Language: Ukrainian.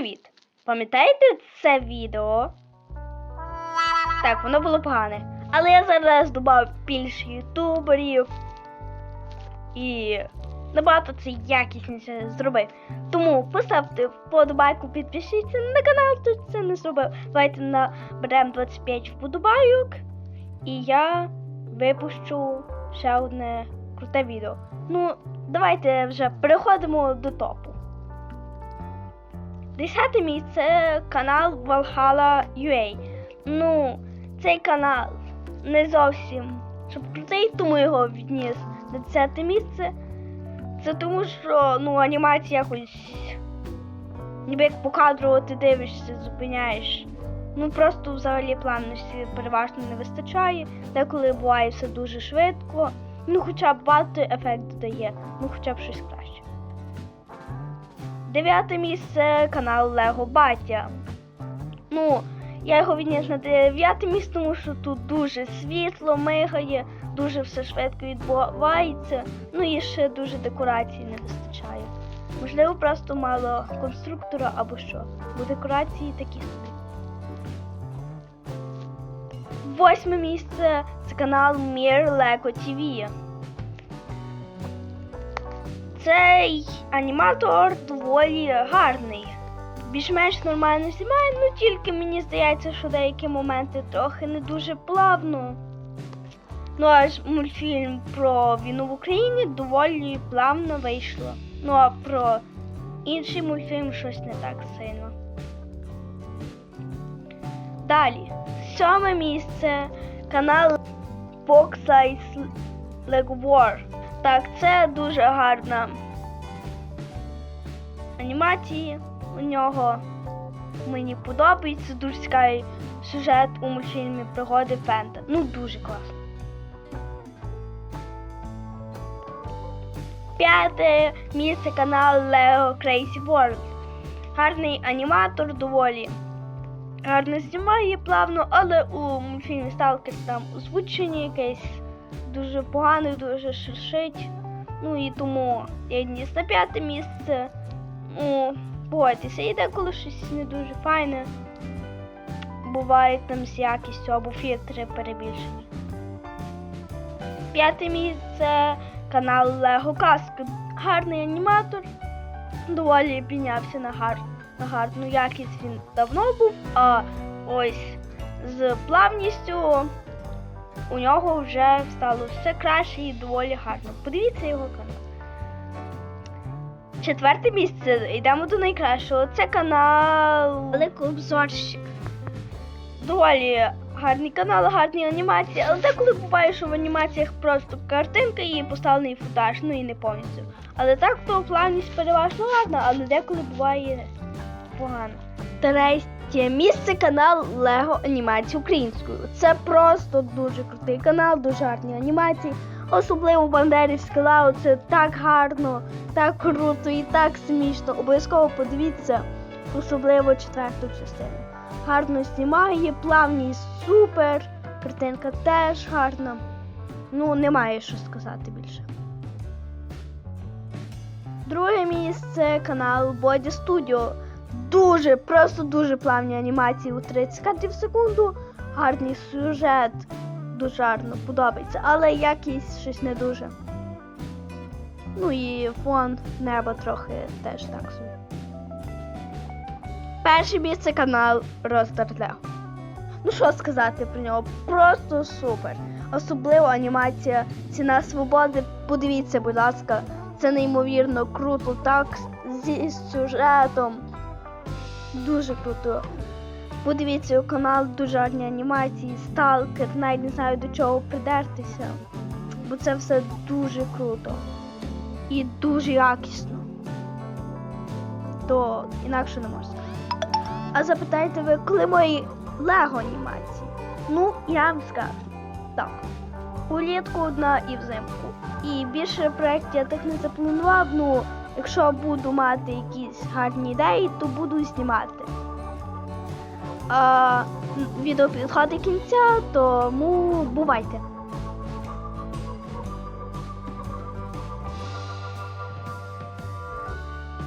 Привіт! Пам'ятаєте це відео? Так, воно було погане. Але я зараз додав більше ютуберів і набагато це якісніше зробив. Тому поставте вподобайку, підпишіться на канал, хто це не зробив. Давайте наберемо 25 вподобайок. І я випущу ще одне круте відео. Ну, давайте вже переходимо до топу. Десяте місце канал Valhalla UA. Ну, цей канал не зовсім щоб крутий, тому його відніс на десяте місце. Це тому, що ну, анімація якось ніби як по кадру ти дивишся, зупиняєш. Ну просто взагалі плавності переважно не вистачає. Деколи буває все дуже швидко. Ну хоча б багато ефект додає, ну хоча б щось краще. Дев'яте місце канал Лего Батя. Ну, я його відніс на дев'яте місце, тому що тут дуже світло, мигає, дуже все швидко відбувається. Ну і ще дуже декорацій не вистачає. Можливо, просто мало конструктора або що. Бо декорації такі собі. Восьме місце це канал Mir Lego TV. Цей аніматор доволі гарний. Більш-менш нормально знімає, ну тільки мені здається, що деякі моменти трохи не дуже плавно. Ну аж мультфільм про війну в Україні доволі плавно вийшло. Ну а про інший мультфільм щось не так сильно. Далі, сьоме місце канал Box Lego War. Так, це дуже гарна анімація у нього. Мені подобається дуже цікавий сюжет у мультфільмі Пригоди Фента. Ну, дуже класно. П'яте місце канал Lego Crazy World. Гарний аніматор доволі. Гарно знімає плавно, але у мультфільмі Сталкер там озвучення якесь дуже погано, дуже шершить. Ну і тому я ніс на п'яте місце. Ну, погодьтеся, і деколи щось не дуже файне. Буває там з якістю або фільтри перебільшені. П'яте місце канал Lego Casco. Гарний аніматор. Доволі піднявся на, гар... на гарну якість він давно був, а ось з плавністю у нього вже стало все краще і доволі гарно. Подивіться його канал. Четверте місце. Йдемо до найкращого. Це канал Великообзорщик. Доволі гарний канал, гарні анімації, але деколи буває, що в анімаціях просто картинка і поставлений футаж, ну і не повністю. Але так то плавність переважно ладна, але деколи буває погано. Третє місце канал Лего Анімації українською. Це просто дуже крутий канал, дуже гарні анімації. Особливо Бандерівське лао, це так гарно, так круто і так смішно. Обов'язково подивіться, особливо четверту частину. Гарно знімає, плавність супер, картинка теж гарна. Ну, немає що сказати більше. Друге місце канал Боді Studio. Дуже, просто дуже плавні анімації у 30 кадрів в секунду. Гарний сюжет, дуже гарно подобається, але якість щось не дуже. Ну і фон неба трохи теж так собі. Перше місце канал Ростер Лего. Ну що сказати про нього? Просто супер. Особливо анімація Ціна свободи. Подивіться, будь ласка, це неймовірно круто, так зі сюжетом. Дуже круто. Подивіться канал, дуже гарні анімації, сталкер, навіть не знаю до чого придертися. Бо це все дуже круто і дуже якісно. То інакше не можна. А запитаєте ви, коли мої лего анімації? Ну, я вам скажу. Так. Улітку одна і взимку. І більше проєктів я так не запланував. Ну, якщо буду мати якісь гарні ідеї, то буду знімати. А відео підходить кінця, тому бувайте.